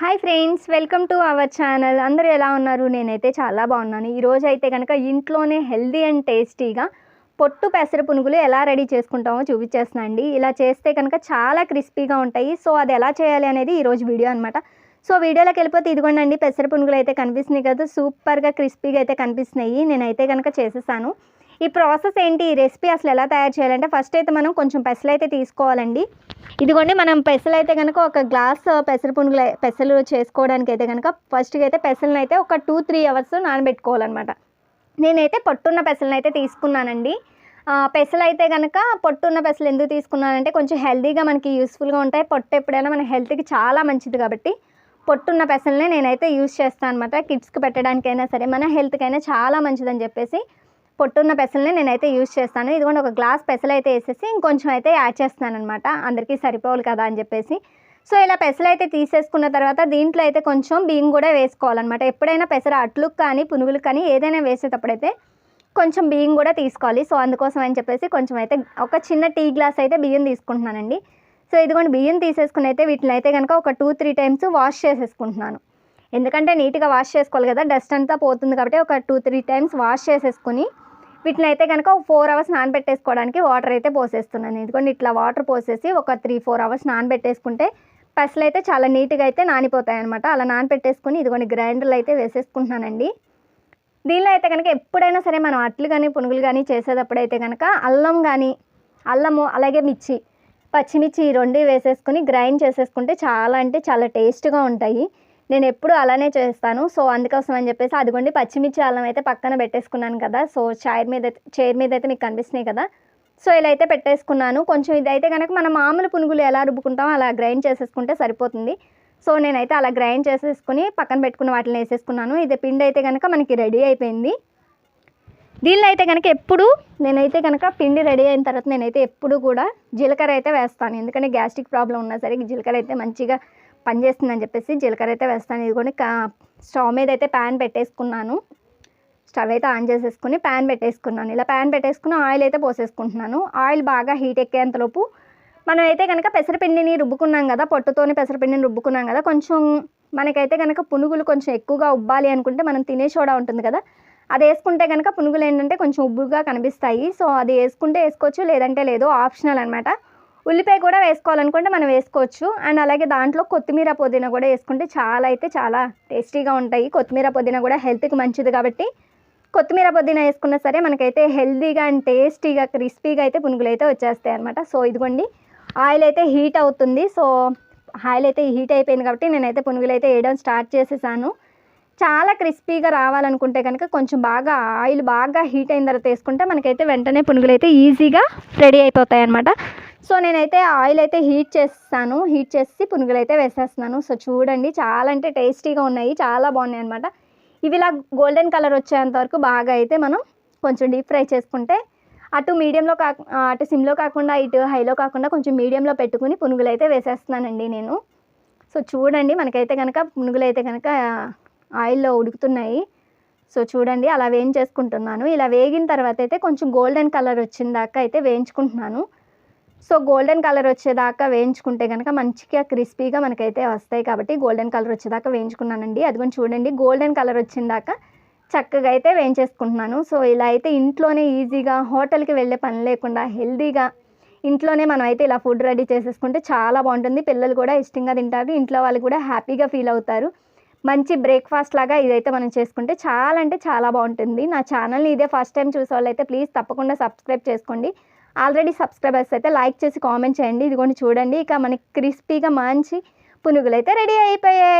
Hi friends welcome to our channel అందరూ ఎలా ఉన్నారు? నేనైతే చాలా బాగున్నాను. ఈరోజు అయితే కనుక ఇంట్లోనే హెల్దీ అండ్ టేస్టీగా పొట్టు పెసర పునుగులు ఎలా రెడీ చేసుకుంటామో చూపించేస్తున్నా అండి. ఇలా చేస్తే కనుక చాలా క్రిస్పీగా ఉంటాయి. సో అది ఎలా చేయాలి అనేది ఈరోజు వీడియో అనమాట సో వీడియోలోకి వెళ్ళిపోతే ఇదిగోండి అండి పెసర పునుగులు అయితే కనిపిస్తున్నాయి కదా. సూపర్గా క్రిస్పీగా అయితే కనిపిస్తున్నాయి. నేనైతే కనుక చేసేసాను. ఈ ప్రాసెస్ ఏంటి? ఈ రెసిపీ అసలు ఎలా తయారు చేయాలంటే ఫస్ట్ అయితే మనం కొంచెం పెసలు అయితే తీసుకోవాలండి. ఇదిగోండి మనం పెసలు అయితే కనుక ఒక గ్లాస్ పెసర పునుగులు పెసలు చేసుకోవడానికి అయితే కనుక ఫస్ట్గా అయితే పెసలను అయితే ఒక టూ త్రీ అవర్స్ నానబెట్టుకోవాలన్నమాట. నేనైతే పొట్టున్న పెసలను అయితే తీసుకున్నానండి. పెసలు అయితే కనుక పొట్టున్న పెసలు ఎందుకు తీసుకున్నానంటే కొంచెం హెల్తీగా మనకి యూస్ఫుల్గా ఉంటాయి. పొట్టు ఎప్పుడైనా మన హెల్త్కి చాలా మంచిది కాబట్టి పొట్టున్న పెసలనే నేనైతే యూస్ చేస్తాను అనమాట కిడ్స్కి పెట్టడానికైనా సరే మన హెల్త్కైనా చాలా మంచిదని చెప్పేసి పొట్టున్న పెసల్ని నేనైతే యూస్ చేస్తాను. ఇదిగోండి ఒక గ్లాస్ పెసలు అయితే వేసేసి ఇంకొంచెం అయితే యాడ్ చేస్తున్నాను అనమాట అందరికీ సరిపోవాలి కదా అని చెప్పేసి. సో ఇలా పెసలు అయితే తీసేసుకున్న తర్వాత దీంట్లో అయితే కొంచెం బియ్యం కూడా వేసుకోవాలన్నమాట. ఎప్పుడైనా పెసర అట్లుకు కానీ పునుగులకు కానీ ఏదైనా వేసేటప్పుడైతే కొంచెం బియ్యం కూడా తీసుకోవాలి. సో అందుకోసం అని చెప్పేసి కొంచెం అయితే ఒక చిన్న టీ గ్లాస్ అయితే బియ్యం తీసుకుంటున్నానండి. సో ఇదిగోండి బియ్యం తీసేసుకుని అయితే వీటిని అయితే కనుక ఒక టూ త్రీ టైమ్స్ వాష్ చేసేసుకుంటున్నాను. ఎందుకంటే నీట్గా వాష్ చేసుకోవాలి కదా డస్ట్ అంతా పోతుంది కాబట్టి ఒక టూ త్రీ టైమ్స్ వాష్ చేసేసుకుని వీటిని అయితే కనుక ఒక ఫోర్ అవర్స్ నానబెట్టేసుకోవడానికి వాటర్ అయితే పోసేస్తున్నాను. ఎందుకంటే ఇట్లా వాటర్ పోసేసి ఒక త్రీ ఫోర్ అవర్స్ నానబెట్టేసుకుంటే పెసలు అయితే చాలా నీట్గా అయితే నానిపోతాయి అనమాట అలా నానబెట్టేసుకుని ఇదిగోండి గ్రైండర్లు అయితే వేసేసుకుంటున్నానండి. దీనిలో అయితే కనుక ఎప్పుడైనా సరే మనం అట్లు కానీ పునుగులు కానీ చేసేటప్పుడు అయితే కనుక అల్లం కానీ అల్లము అలాగే మిర్చి పచ్చిమిర్చి ఈ రెండు వేసేసుకుని గ్రైండ్ చేసేసుకుంటే చాలా అంటే చాలా టేస్ట్గా ఉంటాయి. నేను ఎప్పుడు అలానే చేస్తాను. సో అందుకోసం అని చెప్పేసి అదిగోండి పచ్చిమిర్చి అల్లం అయితే పక్కన పెట్టేసుకున్నాను కదా. సో చైర్ మీద చైర్ మీద అయితే మీకు కనిపిస్తున్నాయి కదా. సో ఇలా అయితే పెట్టేసుకున్నాను. కొంచెం ఇది అయితే కనుక మనం మామూలు పునుగులు ఎలా రుబ్బుకుంటామో అలా గ్రైండ్ చేసేసుకుంటే సరిపోతుంది. సో నేనైతే అలా గ్రైండ్ చేసేసుకుని పక్కన పెట్టుకున్న వాటిని వేసేసుకున్నాను. ఇది పిండి అయితే కనుక మనకి రెడీ అయిపోయింది. దీనిలో అయితే కనుక ఎప్పుడు నేనైతే కనుక పిండి రెడీ అయిన తర్వాత నేనైతే ఎప్పుడు కూడా జీలకర్ర అయితే వేస్తాను. ఎందుకంటే గ్యాస్ట్రిక్ ప్రాబ్లం ఉన్నా సరే జీలకర్ర అయితే మంచిగా పనిచేస్తుందని చెప్పేసి జీలకర్ర అయితే వేస్తాను. ఇది కా- స్టవ్ మీద అయితే ప్యాన్ పెట్టేసుకున్నాను. స్టవ్ అయితే ఆన్ చేసేసుకుని ప్యాన్ పెట్టేసుకున్నాను. ఇలా ప్యాన్ పెట్టేసుకుని ఆయిల్ అయితే పోసేసుకుంటున్నాను. ఆయిల్ బాగా హీట్ ఎక్కేంతలోపు మనం అయితే కనుక పెసరపిండిని రుబ్బుకున్నాం కదా పొట్టుతోని పెసరపిండిని రుబ్బుకున్నాం కదా కొంచెం మనకైతే కనుక పునుగులు కొంచెం ఎక్కువగా ఉబ్బాలి అనుకుంటే మనం తినే సోడా ఉంటుంది కదా అది వేసుకుంటే కనుక పునుగులు ఏంటంటే కొంచెం ఉబ్బుగా కనిపిస్తాయి. సో అది వేసుకుంటే వేసుకోవచ్చు లేదంటే లేదు ఆప్షనల్ అనమాట ఉల్లిపాయ కూడా వేసుకోవాలనుకుంటే మనం వేసుకోవచ్చు. అండ్ అలాగే దాంట్లో కొత్తిమీర పుదీనా కూడా వేసుకుంటే చాలా అయితే చాలా టేస్టీగా ఉంటాయి. కొత్తిమీర పుదీనా కూడా హెల్త్కి మంచిది కాబట్టి కొత్తిమీర పుదీనా వేసుకున్నా సరే మనకైతే హెల్తీగా అండ్ టేస్టీగా క్రిస్పీగా అయితే పునుగులు అయితే వచ్చేస్తాయి అనమాట సో ఇదిగోండి. ఆయిల్ అయితే హీట్ అవుతుంది. సో ఆయిల్ అయితే హీట్ అయిపోయింది కాబట్టి నేనైతే పునుగులు అయితే వేయడం స్టార్ట్ చేసేసాను. చాలా క్రిస్పీగా రావాలనుకుంటే కనుక కొంచెం బాగా ఆయిల్ బాగా హీట్ అయిన తర్వాత వేసుకుంటే మనకైతే వెంటనే పునుగులు అయితే ఈజీగా రెడీ అయిపోతాయి అనమాట సో నేనైతే ఆయిల్ అయితే హీట్ చేస్తాను. హీట్ చేసి పునుగులు అయితే వేసేస్తున్నాను. సో చూడండి చాలా అంటే టేస్టీగా ఉన్నాయి. చాలా బాగున్నాయి అనమాట ఇవి ఇలా గోల్డెన్ కలర్ వచ్చేంత వరకు బాగా అయితే మనం కొంచెం డీప్ ఫ్రై చేసుకుంటే అటు మీడియంలో కా అటు సిమ్లో కాకుండా ఇటు హైలో కాకుండా కొంచెం మీడియంలో పెట్టుకుని పునుగులు అయితే వేసేస్తున్నానండి నేను. సో చూడండి మనకైతే కనుక పునుగులు అయితే కనుక ఆయిల్లో ఉడుకుతున్నాయి. సో చూడండి అలా వేయించేసుకుంటున్నాను. ఇలా వేగిన తర్వాత అయితే కొంచెం గోల్డెన్ కలర్ వచ్చిన దాకా అయితే వేయించుకుంటున్నాను. సో గోల్డెన్ కలర్ వచ్చేదాకా వేయించుకుంటే కనుక మంచిగా క్రిస్పీగా మనకైతే వస్తాయి కాబట్టి గోల్డెన్ కలర్ వచ్చేదాకా వేయించుకున్నానండి. అది కూడా చూడండి గోల్డెన్ కలర్ వచ్చిందాకా చక్కగా అయితే వేయించేసుకుంటున్నాను. సో ఇలా అయితే ఇంట్లోనే ఈజీగా హోటల్కి వెళ్ళే పని లేకుండా హెల్తీగా ఇంట్లోనే మనం అయితే ఇలా ఫుడ్ రెడీ చేసేసుకుంటే చాలా బాగుంటుంది. పిల్లలు కూడా ఇష్టంగా తింటారు ఇంట్లో వాళ్ళు కూడా హ్యాపీగా ఫీల్ అవుతారు. మంచి బ్రేక్ఫాస్ట్ లాగా ఇదైతే మనం చేసుకుంటే చాలా అంటే చాలా బాగుంటుంది. నా ఛానల్ని ఇదే ఫస్ట్ టైం చూసే వాళ్ళైతే ప్లీజ్ తప్పకుండా సబ్స్క్రైబ్ చేసుకోండి. ఆల్రెడీ సబ్స్క్రైబర్స్ అయితే లైక్ చేసి కామెంట్ చేయండి. ఇదిగోండి చూడండి. ఇక మనకి క్రిస్పీగా మంచి పునుగులు అయితే రెడీ అయిపోయాయి.